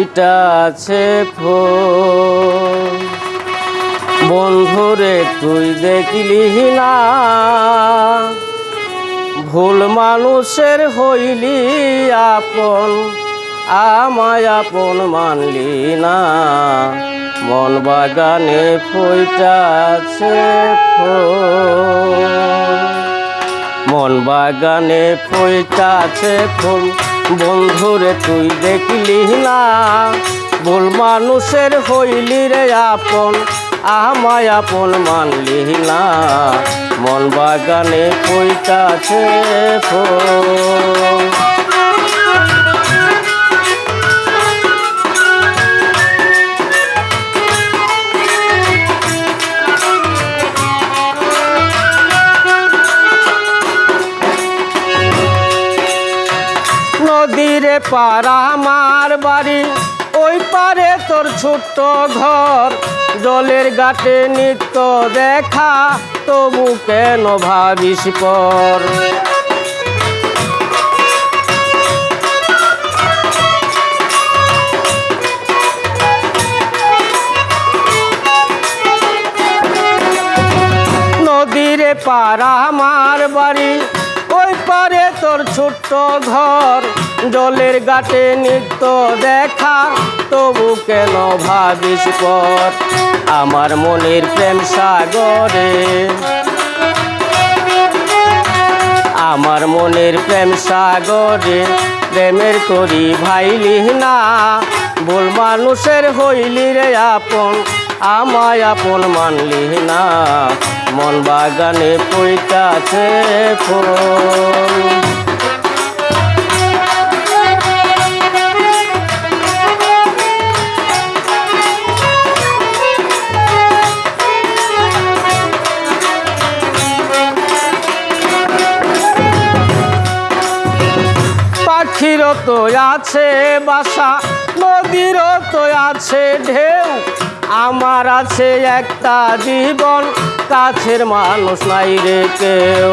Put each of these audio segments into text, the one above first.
এটা আছে ফুল। বন্ধুরে, তুই দেখলি না? ভুল মানুষের হইলি আপন, আমায় আপন মানলি না। মন বাগানে ফুইটাছে ফুল। মন বাগানে ফুইটাছে ফুল। বন্ধুরে তুই দেখলি না? ভুল মানুষের হইলি রে আপন, আমায় আপন মানলি না। মন বাগানে ফুইটাছে ফুল নদীরে পাড়া আমার বাড়ি। ওই পারে তোর ছোট্ট ঘর। জলের গাটে নিত্য দেখা, তবু কেন ভাবিস পর নদীরে পাড়া আমার বাড়ি। পারে তোর ছোট্ট ঘর, জলের গাটে নিত্য দেখা, তবু কেন ভাবিস পর? আমার মনের প্রেম সাগরে। আমার মনের প্রেম সাগরে, প্রেমের করি ভাইলি না। ভুল মানুষের হইলি রে আপন, আমায় আপন মানলি না। মন বাগানে পইতাছে ফুল। পাখিরও তো আছে বাসা, নদীরও তো আছে ঢেউ। আমার আছে একটা জীবন কাছের মানুষ নাই রে কেউ।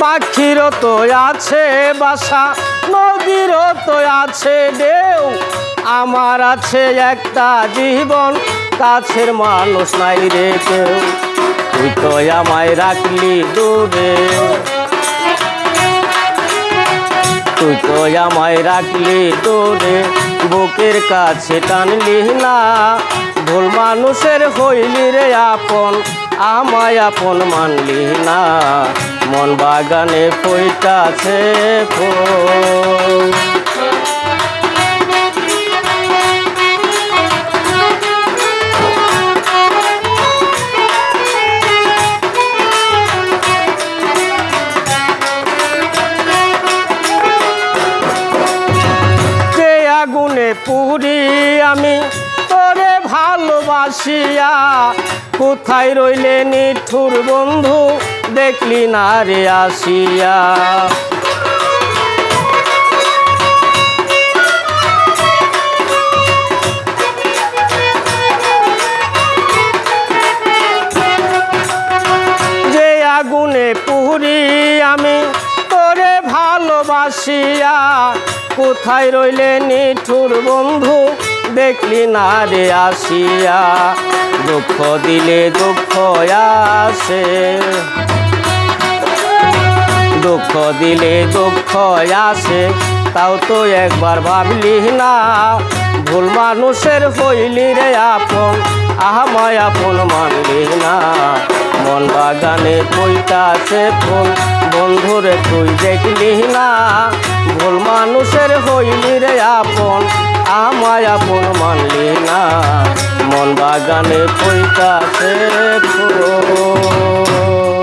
পাখিরও তো আছে বাসা নদীরও তো আছে ঢেউ। আমার আছে একটা জীবন, কাছের মানুষ নাই রে কেউ। তুই তো আমায় রাখলি দূরে। তুই তো আমায় রাখলি তোরে, বুকের কাছে টানলি না। ভুল মানুষের হইলি রে আপন, আমায় আপন মানলি না। মন বাগানে ফইটাছে ফুল। আমি তোরে ভালোবাসিয়া। কোথায় রইলে নিঠুর বন্ধু দেখলি না রে আসিয়া। ভালোবাসিয়া কোথায় রইলে নিঠুর বন্ধু? দেখলি না রে আসিয়া। দুঃখ দিলে দুঃখ আসে। দুঃখ দিলে দুঃখ আসে। তাও তো একবার ভাবলি না ভুল মানুষের হইলি রে আপন আহাময় আপন মানলি না। মন বাগানে কইতাছে ফুল বন্ধুরে তুই দেখলি না। ভুল মানুষের হইলি রে আপন আমায় আপন মানলি না। মন বাগানে কইতাছে ফুল।